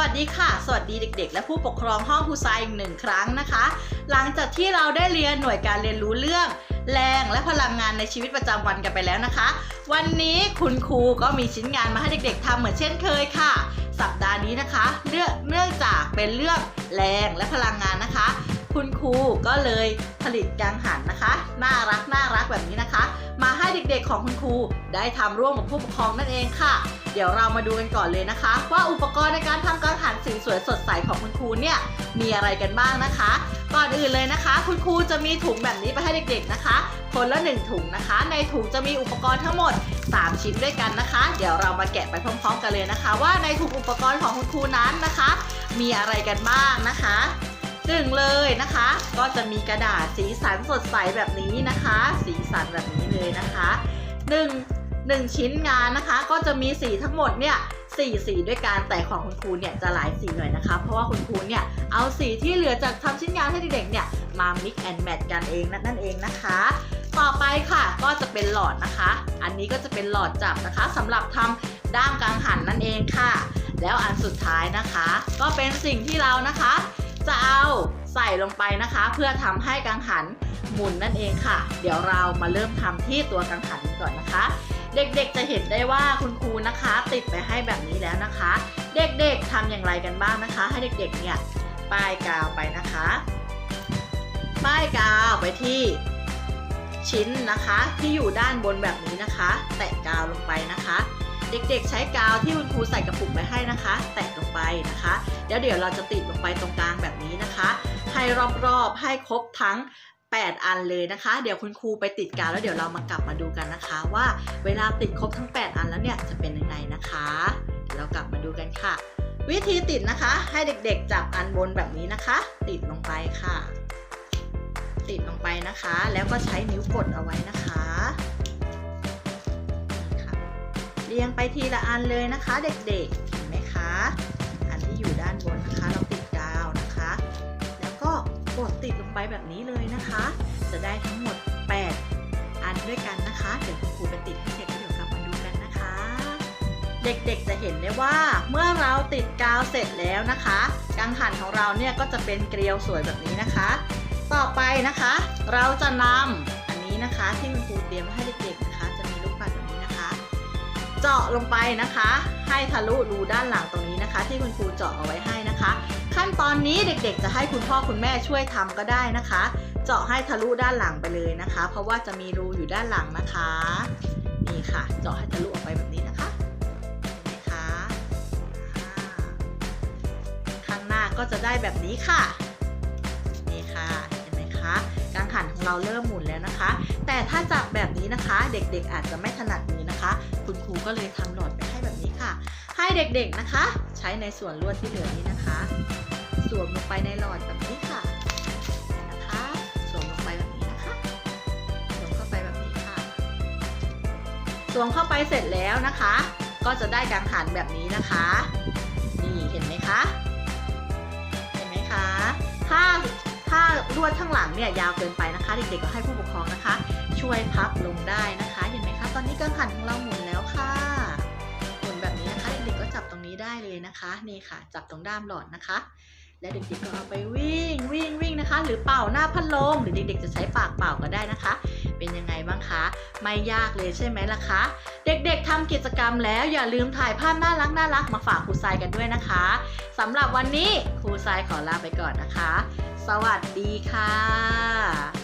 วัสดีค่ะ สวัสดีเด็ก ๆ และผู้ปกครองห้องครูทรายอีกหนึ่งครั้งนะคะ หลังจากที่เราได้เรียนหน่วยการเรียนรู้เรื่อง แรงและพลังงานในชีวิตประจำวันกันไปแล้วนะคะ วันนี้คุณครูก็มีชิ้นงานมาให้เด็ก ๆทำเหมือนเช่นเคยค่ะ สัปดาห์นี้นะคะเรื่องเนื่องจากเป็นเรื่องแรงและพลังงานนะคะ คุณครูก็เลยผลิตกังหันนะคะ น่ารักน่ารักแบบนี้นะคะ มาให้เด็กๆของคุณครูได้ทำร่วมกับผู้ปกครองนั่นเองค่ะ เดี๋ยวเรามาดูกันก่อนเลยนะคะ ว่าอุปกรณ์ สวยสดใสของคุณครูเนี่ยมีอะไรกันบ้างนะคะ ก่อนอื่นเลยนะคะ คุณครูจะมีถุงแบบนี้ไปให้เด็กๆนะคะ คนละหนึ่งถุงนะคะ ในถุงจะมีอุปกรณ์ทั้งหมด 3 ชิ้นด้วยกันนะคะ เดี๋ยวเรามาแกะไปพร้อม ๆ กันเลยนะคะ ว่าในถุงอุปกรณ์ของคุณครูนั้นนะคะ มีอะไรกันบ้างนะคะหนึ่งเลยนะคะ ก็จะมีกระดาษสีสันสดใสแบบนี้นะคะ สีสันแบบนี้เลยนะคะหนึ่ง หนึ่งชิ้นงานนะคะ ก็จะมีสีทั้งหมดเนี่ยสี่สีด้วยกันแต่ของคุณครูเนี่ยจะหลายสีหน่อยนะคะ เพราะว่าคุณครูเนี่ยเอาสีที่เหลือจากทำชิ้นงานให้เด็กๆเนี่ยมา mix and match กันเองนั่นเองนะคะ ต่อไปค่ะก็จะเป็นหลอดนะคะ อันนี้ก็จะเป็นหลอดจับนะคะสำหรับทำด้ามกังหันนั่นเองค่ะ แล้วอันสุดท้ายนะคะ ก็เป็นสิ่งที่เรานะคะ จะเอาใส่ลงไปนะคะ เพื่อทำให้กังหันหมุนนั่นเองค่ะ เดี๋ยวเรามาเริ่มทำที่ตัวกังหันกันก่อนนะคะ เด็กๆจะเห็นได้ว่าคุณครูนะคะ ติดไปให้แบบนี้แล้วนะคะ เด็กๆทำอย่างไรกันบ้างนะคะ ให้เด็กๆเนี่ยป้ายกาวไปนะคะ ป้ายกาวไปที่ชิ้นนะคะที่อยู่ด้านบนแบบนี้นะคะ แตะกาวลงไปนะคะ เด็กๆใช้กาวที่คุณครูใส่กระปุกไปให้นะคะ แตะลงไปนะคะแล้วเดี๋ยวเราจะติดลงไปตรงกลางแบบนี้นะคะให้รอบๆให้ครบทั้ง 8 อันเลยนะคะ เดี๋ยวคุณครูไปติดกาวแล้วเดี๋ยวเรามากลับมาดูกันนะคะ ว่าเวลาติดครบทั้ง 8 อันแล้วเนี่ยจะเป็นยังไงนะคะเดี๋ยวเรากลับมาดูกันค่ะ วิธีติดนะคะ ให้เด็กๆจับอันบนแบบนี้นะคะ ติดลงไปค่ะ ติดลงไปนะคะ แล้วก็ใช้นิ้วกดเอาไว้นะคะเรียงไปทีละอันเลยนะคะ เด็กๆเห็นไหมคะ อันที่อยู่ด้านบนนะคะเรา กดติดลงไปแบบนี้เลยนะคะ จะได้ทั้งหมด 8 อันด้วยกันนะคะ เดี๋ยวคุณครูไปติดให้เสร็จแล้วเดี๋ยวกลับมาดูกันนะคะ เด็กๆจะเห็นได้ว่าเมื่อเราติดกาวเสร็จแล้วนะคะกังหันของเราเนี่ยก็จะเป็นเกลียวสวยแบบนี้นะคะ ต่อไปนะคะ เราจะนำอันนี้นะคะที่คุณครูเตรียมให้เด็กๆนะคะ จะมีลูกปัดแบบนี้นะคะ เจาะลงไปนะคะ ให้ทะลุรูด้านหลังตรงนี้นะคะ ที่คุณครูเจาะเอาไว้ให้นะคะ ขั้นตอนนี้เด็กๆ จะให้คุณพ่อคุณแม่ช่วยทำก็ได้นะคะ เจาะให้ทะลุด้านหลังไปเลยนะคะ เพราะว่าจะมีรูอยู่ด้านหลังนะคะ นี่ค่ะ เจาะให้ทะลุออกไปแบบนี้นะคะเห็นไหมคะอ่าข้างหน้าก็จะได้แบบนี้ค่ะนี่ค่ะเห็นไหมคะกังหันของเราเริ่มหมุนแล้วนะคะ แต่ถ้าจับแบบนี้นะคะ เด็กๆอาจจะไม่ถนัดมือนะคะ คุณครูก็เลยทำหลอด ค่ะ ให้เด็กๆนะคะ ใช้ในส่วนลวดที่เหลือนี้นะคะ สวมลงไปในหลอดแบบนี้ค่ะนะคะสวมลงไปแบบนี้นะคะสวมเข้าไปแบบนี้ค่ะ สวมเข้าไปเสร็จแล้วนะคะ ก็จะได้กังหันแบบนี้นะคะนี่เห็นไหมคะเห็นไหมคะถ้าถ้าลวดข้างหลังเนี่ยยาวเกินไปนะคะ เด็กๆก็ให้ผู้ปกครองนะคะ ช่วยพับลงได้นะคะ เห็นไหมคะ ตอนนี้กังหันของเราหมุนแล้ว นี้ได้เลยนะคะ นี่ค่ะ จับตรงด้ามหลอดนะคะ และเด็กๆก็เอาไปวิ่งวิ่งวิ่งนะคะ หรือเป่าหน้าพัดลมหรือเด็กๆจะใช้ปากเป่าก็ได้นะคะ เป็นยังไงบ้างคะไม่ยากเลยใช่ไหมล่ะคะ เด็กๆทำกิจกรรมแล้วอย่าลืมถ่ายภาพน่ารักน่ารักมาฝากครูทรายกันด้วยนะคะสำหรับวันนี้ครูทรายขอลาไปก่อนนะคะ สวัสดีค่ะ